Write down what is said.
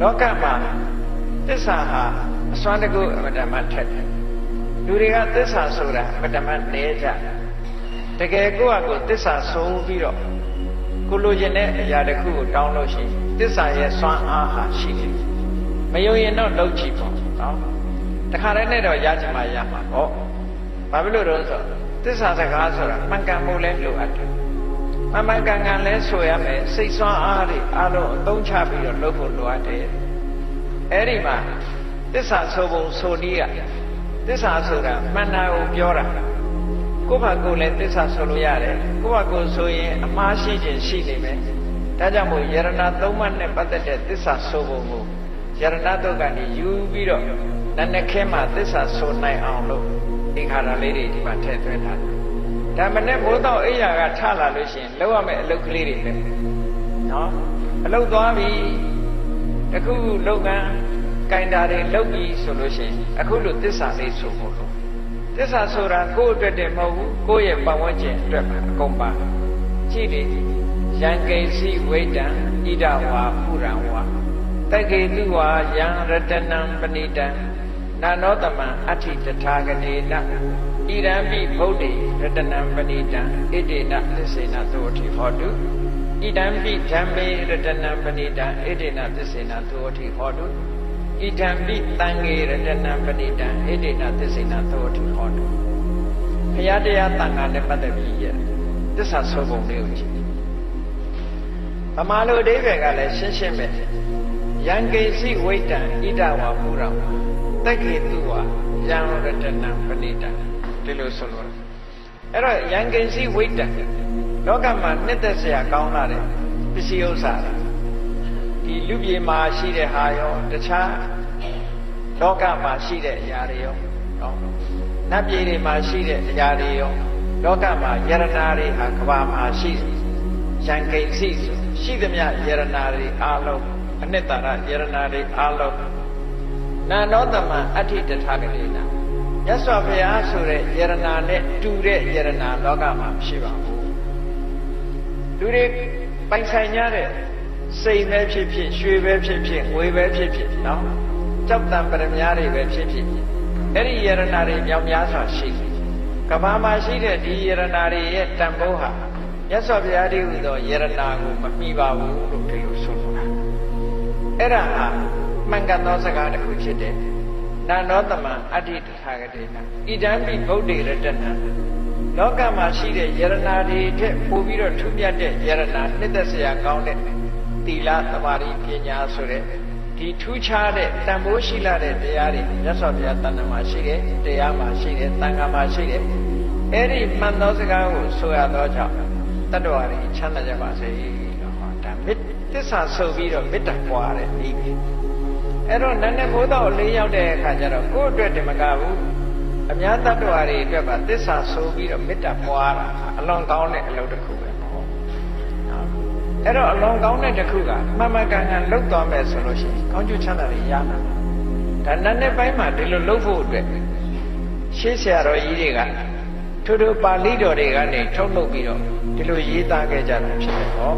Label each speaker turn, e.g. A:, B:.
A: လောကမှာသစ္စာဟာအစွမ်းတကူအမတ္တမထက်တယ်လူတွေကသစ္စာဆိုတာအမတ္တမနဲကြတကယ်ကိုယ့်အကိုသစ္စာဆုံးပြီးတော့ကိုလိုချင်တဲ့အရာတစ်ခုကိုတောင်းလို့ရှိရင်သစ္စာရဲ့စွမ်းအားဟာရှိတယ်မယုံရင်တော့လုပ်ကြည့်ပေါ့နော်တခါတည်းနဲ့တော့ရချင်မှရမှာပေါ့ဘာဖြစ်လို့တော့ဆိုသစ္စာစကားဆိုတာမှန်ကန်မှုလဲလိုအပ်တယ် မမှန်ကန်ကန်လဲဆိုရမယ်စိတ်ဆွမ်းအားတွေအလုံးအသုံးချပြီးတော့လုပ်ဖို့လိုအပ်တယ်အဲ့ဒီမှာသစ္စာဆိုပုံဆိုနည်းကသစ္စာဆိုတာမှန်တာကိုပြောတာကိုယ့်ဘာကိုယ်လည်းသစ္စာဆိုလို့ရတယ်ကိုယ့်ဘာကိုယ်ဆိုရင်အမှားရှိခြင်းရှိနေမယ်ဒါကြောင့်မို့ယရဏသုံးပါးနဲ့ပတ်သက်တဲ့သစ္စာဆိုပုံကိုယရဏတုတ်ကနေယူပြီးတော့နတ်နှခဲမှာသစ္စာဆိုနိုင်အောင်လို့ဒီခါရလေးတွေဒီမှာထည့်သွင်းထားတယ် ဒါမနဲ့မိုးတော့အိယာကထလာလို့ရှိရင်လောက်ရမယ့်အလုပ်ကလေးတွေပဲနော်အလုပ်သွားပြီတခုလုပ်ကန်းကင်တာတွေလုပ်ပြီဆိုလို့ရှိရင်အခုလိုသစ္စာလေးဆိုဖို့လို့သစ္စာဆိုတာကိုယ့်အတွက်တည်းမဟုတ်ဘူးကိုယ့်ရဲ့ပတ်ဝန်းကျင်အတွက်ပါအကုန်ပါကြည့်လေယံကိစီဝိတံဣဒဝါပုရံဝါတက္ကေတုဝါယံရတနံပဏိတံနာနောတမံအဋ္ဌိတထာဂနေန ဣရံပိဗုဒ္ဓေရတနံပဏိတံဣတိနသစ္စေနသောတိဟောတုဣဒံပိဓမ္မေရတနံပဏိတံဣတိနသစ္စေနသောတိဟောတုဣဒံပိတံငေရတနံပဏိတံဣတိနသစ္စေနသောတိဟောတုဘုရားတရားတန်ခါနဲ့ပတ်သက်ပြီးရသစ္စာဆိုပုံလေးကိုကြည့်ဗမာလိုအဓိပ္ပာယ်ကလည်းရှင်းရှင်းပဲယံကိစီဝိတံဣဒဝါပူရံတက္ကေတုဝါယံရတနံပဏိတံ ဒီလိုဆိုလို့အဲ့တော့ယံကိစီဝိတံလောကမှာနှစ်သက်စရာကောင်းလာတဲ့ပစ္စည်းဥစ္စာတွေဒီလူပြေမှာရှိတဲ့ဟာရောတခြားလောကမှာရှိတဲ့အရာတွေရောနော်နတ်ပြည်တွေမှာရှိတဲ့အရာတွေရောလောကမှာယရနာတွေဟာကဘာမှာရှိတယ်ယံကိစီဆိုရှိသမျှယရနာတွေအားလုံးအနှစ်သာရယရနာတွေအားလုံးနာနောတမံအဋ္ဌိတထာဂတိနာ မြတ်စွာဘုရားဆိုတဲ့ယရနာနဲ့တူတဲ့ယရနာလောကမှာမရှိပါဘူးလူတွေပိုင်ဆိုင်ကြတဲ့စိတ်ပဲဖြစ်ဖြစ်ရွှေပဲဖြစ်ဖြစ်ငွေပဲဖြစ်ဖြစ်နော်ကြောက်တံပရမများတွေပဲဖြစ်ဖြစ်အဲ့ဒီယရနာတွေမြောက်များစွာရှိတယ်ကဘာမှာရှိတဲ့ဒီယရနာတွေရဲ့တန်ဖိုးဟာမြတ်စွာဘုရားတည်းဟူသောယရနာကိုမမိပါဘူးလို့ဒီလိုဆိုလိုတာအဲ့ဒါဟာမှန်ကန်သောစကားတစ်ခုဖြစ်တယ် နာနောတမံအဋ္ဌိတထာဂတိနာဣဒံပိဗုဒ္ဓေရတနာလောကမှာရှိတဲ့ယရနာတွေထက်ပိုပြီးတော့ထူးမြတ်တဲ့ယရနာနှစ်သက်စရာကောင်းတဲ့သီလသမာဓိပညာဆိုတဲ့ဒီထူးခြားတဲ့တန်ဖိုးရှိလာတဲ့တရားတွေမြတ်စွာဘုရားတဏ္ဍာမှာရှိတယ်တရားမှာရှိတယ်သံဃာမှာရှိတယ်အဲ့ဒီမှန်သောစကားကိုဆိုရသောကြောင့်တတ္တဝါတွေချမ်းသာကြပါစေလို့ဟောဒါမေတ္သစ္စာဆိုပြီးတော့မေတ္တာပွားတဲ့ဤပြီ အဲ့တော့နန်းနဲ့ဘိုးတော်လေးရောက်တဲ့အခါကျတော့ကိုယ့်အတွက်တမကဘူးအများတတ္တဝါတွေအတွက်ပါသစ္စာဆိုပြီးတော့မေတ္တာပွားတာအလွန်ကောင်းတဲ့အလုပ်တစ်ခုပဲပေါ့အဲ့တော့အလွန်ကောင်းတဲ့တစ်ခုကမှန်မှန်ကန်ကန်လုပ်သွားမယ်ဆိုလို့ရှိရင်ကောင်းကျိုးချမ်းသာတွေရမှာဒါနန်းနဲ့ပိုင်းမှာဒီလိုလုပ်ဖို့အတွက်ရှေးဆရာတော်ကြီးတွေကထို့ထို့ပါဠိတော်တွေကနေထုတ်လုပ်ပြီးတော့ဒီလိုရေးသားခဲ့ကြတာဖြစ်တယ်ဟော